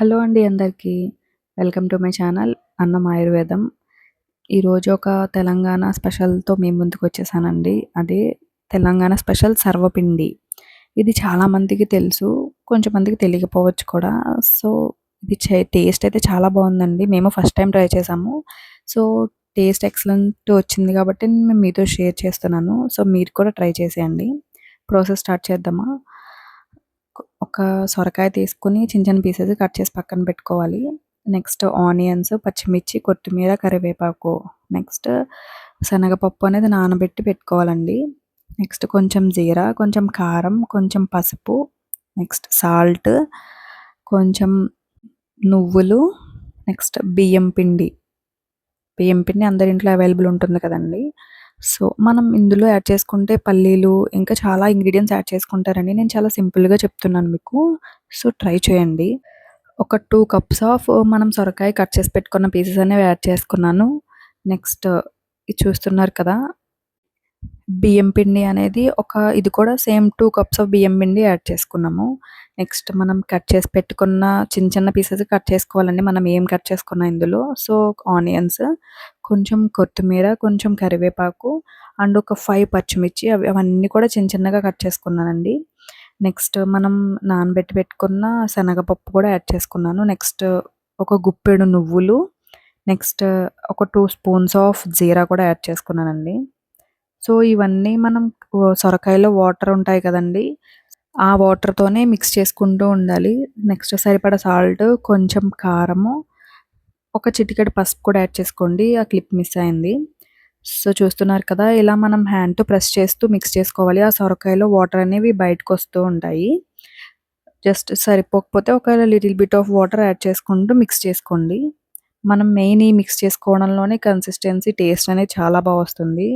Hello అండి అందరికీ. Welcome to my channel అన్నం ఆయుర్వేదం. ఈరోజు ఒక తెలంగాణ స్పెషల్తో మేము ముందుకు వచ్చేసానండి. అదే తెలంగాణ స్పెషల్ సర్వపిండి. ఇది చాలామందికి తెలుసు కొంచెం మందికి తెలియకపోవచ్చు కూడా. సో ఇది టేస్ట్ అయితే చాలా బాగుందండి. మేము ఫస్ట్ టైం ట్రై చేసాము. సో టేస్ట్ ఎక్సలెంట్ వచ్చింది కాబట్టి నేను మీతో షేర్ చేస్తున్నాను. సో మీరు కూడా ట్రై చేసేయండి. ప్రాసెస్ స్టార్ట్ చేద్దామా? ఒక సొరకాయ తీసుకుని చిన్న చిన్న పీసెస్ కట్ చేసి పక్కన పెట్టుకోవాలి. నెక్స్ట్ ఆనియన్స్ పచ్చిమిర్చి కొత్తిమీర కరివేపాకు. నెక్స్ట్ శనగపప్పు అనేది నానబెట్టి పెట్టుకోవాలండి. నెక్స్ట్ కొంచెం జీరా కొంచెం కారం కొంచెం పసుపు నెక్స్ట్ సాల్ట్ కొంచెం నువ్వులు నెక్స్ట్ బియ్యం పిండి. బియ్యం పిండి అందరి ఇంట్లో అవైలబుల్ ఉంటుంది కదండి. సో మనం ఇందులో యాడ్ చేసుకుంటే పల్లీలు ఇంకా చాలా ఇంగ్రీడియంట్స్ యాడ్ చేసుకుంటారండి నేను చాలా సింపుల్గా చెప్తున్నాను మీకు. సో ట్రై చేయండి. ఒక టూ కప్స్ ఆఫ్ మనం సొరకాయ కట్ చేసి పెట్టుకున్న పీసెస్ అనేవి యాడ్ చేసుకున్నాను. నెక్స్ట్ ఇది చూస్తున్నారు కదా బియ్యం పిండి అనేది ఒక ఇది కూడా సేమ్ టూ కప్స్ ఆఫ్ బియ్యం పిండి యాడ్ చేసుకున్నాము. నెక్స్ట్ మనం కట్ చేసి పెట్టుకున్న చిన్న చిన్న పీసెస్ కట్ చేసుకోవాలండి. మనం ఏం కట్ చేసుకున్నా ఇందులో? సో ఆనియన్స్ కొంచెం కొత్తిమీర కొంచెం కరివేపాకు అండ్ ఒక ఫైవ్ పచ్చిమిర్చి అవి అవన్నీ కూడా చిన్న చిన్నగా కట్ చేసుకున్నానండి. నెక్స్ట్ మనం నానబెట్టి పెట్టుకున్న శనగపప్పు కూడా యాడ్ చేసుకున్నాను. నెక్స్ట్ ఒక గుప్పెడు నువ్వులు నెక్స్ట్ ఒక టూ స్పూన్స్ ఆఫ్ జీరా కూడా యాడ్ చేసుకున్నానండి. సో ఇవన్నీ మనం సొరకాయలో వాటర్ ఉంటాయి కదండి ఆ వాటర్తోనే మిక్స్ చేసుకుంటూ ఉండాలి. నెక్స్ట్ సరిపడా సాల్ట్ కొంచెం కారము ఒక చిటికెడు పసుపు కూడా యాడ్ చేసుకోండి. ఆ క్లిప్ మిస్ అయింది. సో చూస్తున్నారు కదా ఇలా మనం హ్యాండ్తో ప్రెస్ చేస్తూ మిక్స్ చేసుకోవాలి. ఆ సొరకాయలో వాటర్ అనేవి బయటకు వస్తూ ఉంటాయి. జస్ట్ సరిపోకపోతే ఒక little bit of water add చేసుకుంటూ మిక్స్ చేసుకోండి. మనం మెయిన్ ఈ మిక్స్ చేసుకోవడంలోనే కన్సిస్టెన్సీ టేస్ట్ అనేది చాలా బాగా వస్తుంది.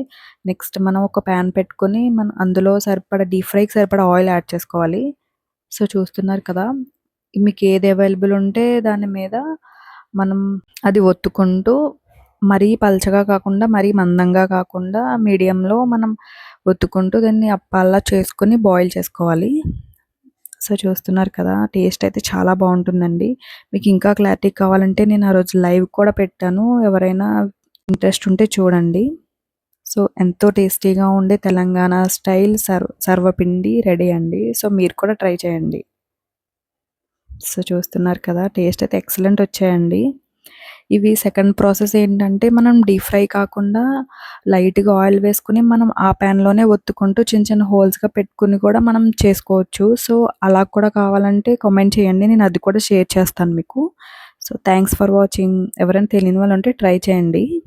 నెక్స్ట్ మనం ఒక ప్యాన్ పెట్టుకొని మనం అందులో సరిపడా డీప్ ఫ్రైకి సరిపడా ఆయిల్ యాడ్ చేసుకోవాలి. సో చూస్తున్నారు కదా మీకు ఏది అవైలబుల్ ఉంటే దాని మీద మనం అది ఒత్తుకుంటూ మరీ పల్చగా కాకుండా మరీ మందంగా కాకుండా మీడియంలో మనం ఒత్తుకుంటూ దాన్ని అప్పాల్లా చేసుకొని బాయిల్ చేసుకోవాలి. సో చూస్తున్నారు కదా టేస్ట్ అయితే చాలా బాగుంటుందండి. మీకు ఇంకా క్లారిటీ కావాలంటే నేను ఆ రోజు లైవ్ కూడా పెట్టాను. ఎవరైనా ఇంట్రెస్ట్ ఉంటే చూడండి. సో ఎంతో టేస్టీగా ఉండే తెలంగాణ స్టైల్ సర్వ సర్వపిండి రెడీ అండి. సో మీరు కూడా ట్రై చేయండి. సో చూస్తున్నారు కదా టేస్ట్ అయితే ఎక్సలెంట్ వచ్చాయండి. ఇవి సెకండ్ ప్రాసెస్ ఏంటంటే మనం డీప్ ఫ్రై కాకుండా లైట్గా ఆయిల్ వేసుకుని మనం ఆ ప్యాన్లోనే ఒత్తుకుంటూ చిన్న చిన్న హోల్స్గా పెట్టుకుని కూడా మనం చేసుకోవచ్చు. సో అలా కూడా కావాలంటే కామెంట్ చేయండి. నేను అది కూడా షేర్ చేస్తాను మీకు. సో థ్యాంక్స్ ఫర్ వాచింగ్ ఎవరైనా తెలియని వాళ్ళు ఉంటే ట్రై చేయండి.